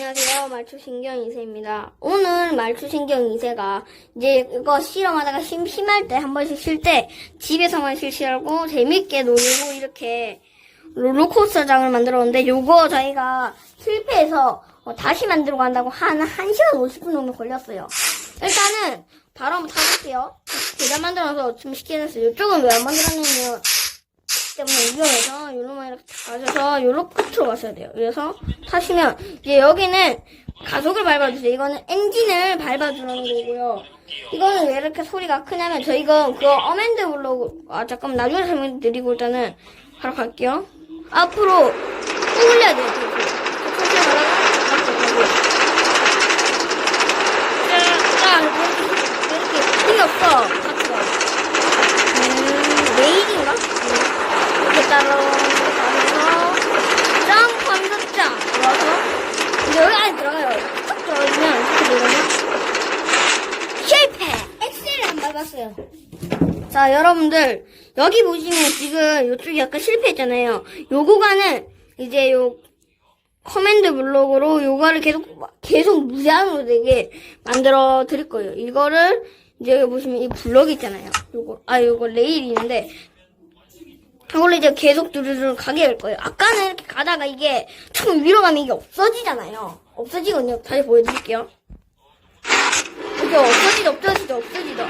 안녕하세요. 말초신경 2세입니다. 오늘 말초신경 2세가 이제 이거 실험하다가 심 심할 때 한 번씩 쉴 때 집에서만 실시하고 재밌게 놀고 이렇게 롤러코스터장을 만들었는데 요거 저희가 실패해서 어, 다시 만들고 간다고 한 1시간 50분 정도 걸렸어요. 일단은 바로 한번 타볼게요. 계단 만들어서 좀 쉽게 해놨어요. 이쪽은 왜 안 만들었냐면 때문에 위험해서 요로만 이렇게 가셔서 요로 끝으로 가셔야 돼요. 그래서 타시면 이제 여기는 가속을 밟아주세요. 이거는 엔진을 밟아주는 거고요. 이거는 왜 이렇게 소리가 크냐면 저희가 그거 어맨드 블로그 아 잠깐 나중에 설명드리고 일단은 바로 갈게요. 앞으로 쭉 올려야 돼요. 이렇게. 천천히 가다가 앞으로 가고. 자, 자, 이렇게 이렇게 힘이 없어. 같이가. 음, 레일인가? 음. 이렇게 따로 가면서 점프하면서 짱 들어가서 이제 여기 안에 들어가요. 딱 들어가면 이렇게 되거든요. 실패! 밟았어요. 자, 여러분들 여기 보시면 지금 이쪽이 약간 실패했잖아요. 요 구간은 이제 요 커맨드 블록으로 요거를 계속 계속 무제한으로 되게 만들어 드릴 거예요. 이거를 이제 여기 보시면 이 블럭 있잖아요. 요거 아 요거 레일이 있는데 이걸로 이제 계속 두루두루 가게 할 거예요. 아까는 이렇게 가다가 이게 총 위로 가면 이게 없어지잖아요. 없어지거든요. 다시 보여드릴게요. 이게 없어지죠, 없어지죠, 없어지죠.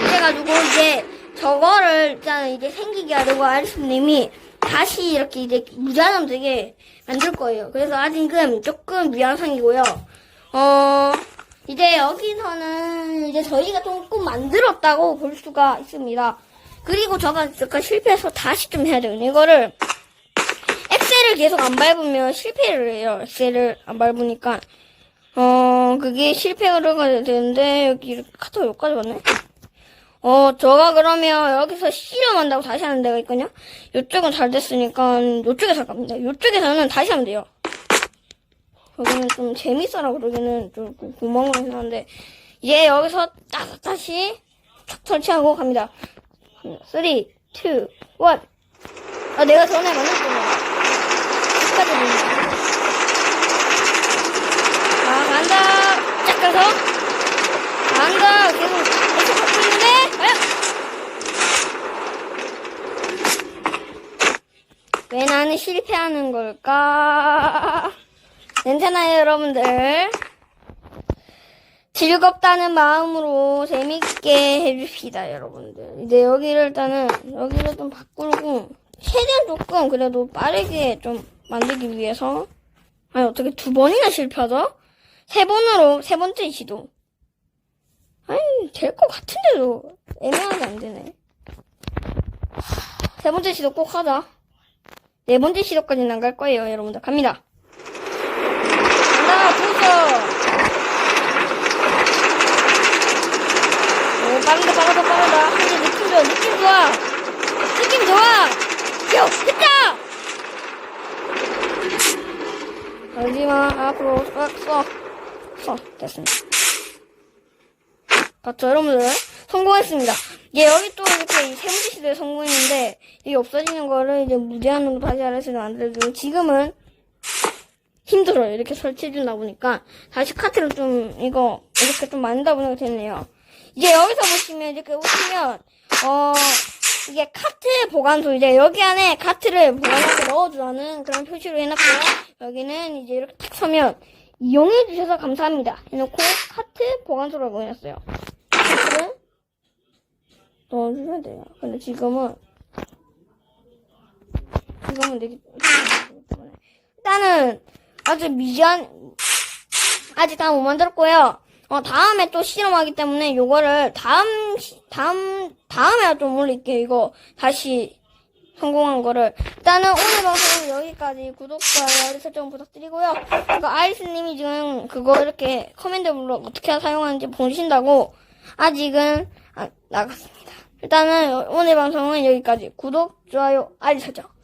그래가지고 이제 저거를 일단 이제 생기게 하려고 아리스님이 다시 이렇게 이제 무제한으로 되게 만들 거예요. 그래서 아직은 조금 미완성이고요. 어, 이제 여기서는 이제 저희가 조금 만들었다고 볼 수가 있습니다. 그리고 저가 잠깐 실패해서 다시 좀 해야 돼요. 이거를 엑셀을 계속 안 밟으면 실패를 해요. 엑셀을 안 밟으니까. 어, 그게 실패가 되는데, 여기 카톡 여기까지 왔네? 어, 저가 그러면 여기서 실험한다고 다시 하는 데가 있거든요? 이쪽은 잘 됐으니까, 이쪽에서 할 겁니다. 이쪽에서는 다시 하면 돼요. 여기는 좀 재밌어라 그러기는 좀 구멍을 해놨는데, 이제 여기서 딱 다시 탁 설치하고 갑니다. 3, 2, 1. 아, 내가 전에 만났구나. 축하드립니다. 아, 짝 가서. 간다. 계속, 갖고 있는데. 왜 나는 실패하는 걸까? 괜찮아요, 여러분들. 즐겁다는 마음으로 재밌게 해줍시다, 여러분들. 이제 여기를 일단은, 여기를 좀 바꾸고, 최대한 조금 그래도 빠르게 좀 만들기 위해서, 아니, 어떻게 두 번이나 실패하죠? 세 번으로, 세 번째 시도. 아니, 될 것 같은데도 애매하게 안 되네. 세 번째 시도 꼭 하자. 네 번째 시도까지는 안 갈 거예요, 여러분들. 갑니다. 간다, 부서! 오, 빠른다, 빠르다, 빠르다. 근데 느낌 좋아, 느낌 좋아. 느낌 좋아. 요, 됐다! 하지만 앞으로 싹 써. 써. 됐습니다. 맞죠, 여러분들? 성공했습니다. 예, 여기 또 이렇게 세 번째 시도에 성공했는데, 이게 없어지는 거를 이제 무제한으로 다시 알아서 만들어주고, 지금은 힘들어요. 이렇게 설치해주다 보니까. 다시 카트를 좀, 이거, 이렇게 좀 만들다 보니까 됐네요. 이제 여기서 보시면, 이렇게 보시면, 어, 이게 카트 보관소, 이제 여기 안에 카트를 보관하게 넣어주라는 그런 표시로 해놨고요. 여기는 이제 이렇게 탁 서면, 이용해주셔서 감사합니다. 해놓고, 카트 보관소라고 해놨어요. 카트를 넣어주면 돼요. 근데 지금은, 지금은 되게, 일단은, 아직 미지한, 아직 다 못 만들었고요. 어, 다음에 또 실험하기 때문에 요거를 다음, 시- 다음, 다음에 좀 올릴게요. 이거 다시 성공한 거를. 일단은 오늘 방송은 여기까지 구독과 알림 설정 부탁드리고요. 그 아이스님이 지금 그거 이렇게 커맨드 블록 어떻게 사용하는지 보신다고 아직은 안 나갔습니다. 일단은 오늘 방송은 여기까지. 구독, 좋아요, 알림 설정.